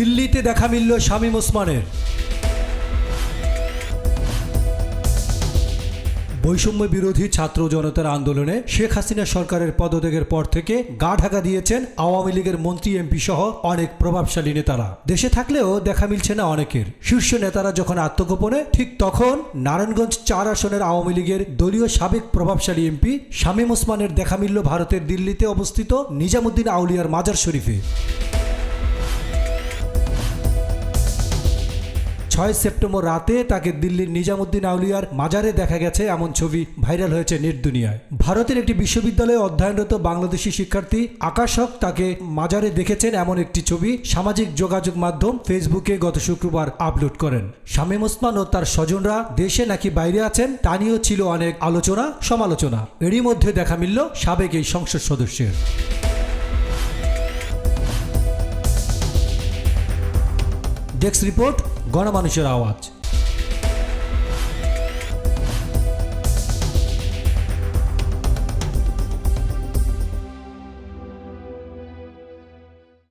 দিল্লিতে দেখা মিলল শামীম ওসমানের। বৈষম্য বিরোধী ছাত্র জনতার আন্দোলনে শেখ হাসিনা সরকারের পদত্যাগের পর থেকে গা ঢাকা দিয়েছেন আওয়ামী লীগের মন্ত্রী, এমপি সহ অনেক প্রভাবশালী নেতারা। দেশে থাকলেও দেখা মিলছে না অনেকের। শীর্ষ নেতারা যখন আত্মগোপনে, ঠিক তখন নারায়ণগঞ্জ চার আসনের আওয়ামী লীগের দলীয় সাবেক প্রভাবশালী এমপি শামীম ওসমানের দেখা মিলল ভারতের দিল্লিতে অবস্থিত নিজামুদ্দিন আউলিয়ার মাজার শরীফে। ছয় সেপ্টেম্বর রাতে তাকে দিল্লির নিজামুদ্দিন আউলিয়ার মাজারে দেখা গেছে। এমন ছবি ভাইরাল হয়েছে নেট দুনিয়ায় ভারতের একটি বিশ্ববিদ্যালয়ে অধ্যয়নরত বাংলাদেশি শিক্ষার্থী আকাশ হক তাকে মাজারে দেখেছেন এমন একটি ছবি সামাজিক যোগাযোগ মাধ্যম ফেসবুকে গত শুক্রবার আপলোড করেন। শামীম ওসমান ও তার স্বজনরা দেশে নাকি বাইরে আছেন তা নিয়েও ছিল অনেক আলোচনা, সমালোচনা। এরই মধ্যে দেখা মিলল সাবেক এই সংসদ সদস্যের। ডেস্ক রিপোর্ট গণমানুষের আওয়াজ।